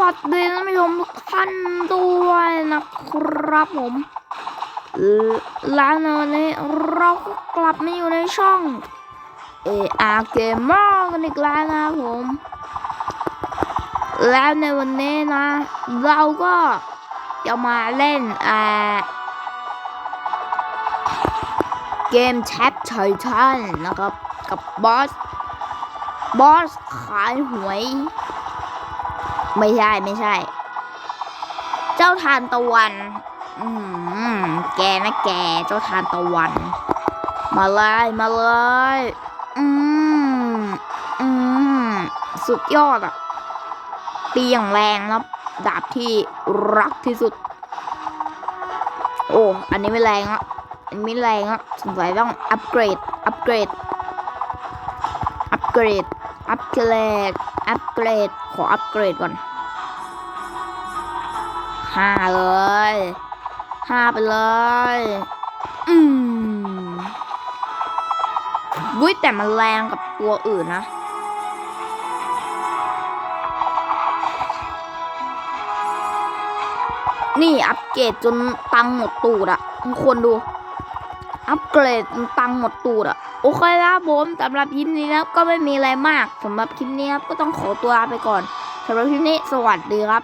วัสดีท่านผู้ชมทุกท่านด้วยนะครับผม และในวันนี้เราก็กลับมาอยู่ในช่อง AR Gamer กันอีกแล้วนะผม แล้วในวันนี้นะ เราก็จะมาเล่นอ่าเกมแชทไททันนะครับ กับบอส บอสขายหวย ไม่ใช่ไม่ใช่ เจ้าทานตะวัน อืมแกนะแก เจ้าทานตะวัน มาเลยมาเลยอืมอืมสุดยอดอะตีอย่างแรงแล้วดาบที่รักที่สุด โอ้ อันนี้ไม่แรงอะอันนี้ไม่แรงอะสงสัยต้องอัปเกรด อัปเกรด อัปเกรด อัปเกรด อัปเกรด ขออัปเกรดก่อน ห้าเลยห้าไปเลย อืมวุ้ยแต่มันแรงกับตัวอื่นนะ นี่อัปเกรดจนตังหมดตูดอะทุกคนดู อัปเกรดจนตังหมดตูดอะโอเคครับผมสำหรับคลิปนี้นะก็ไม่มีอะไรมากสำหรับคลิปนี้ครับก็ต้องขอตัวลาไปก่อนสำหรับคลิปนี้สวัสดีครับ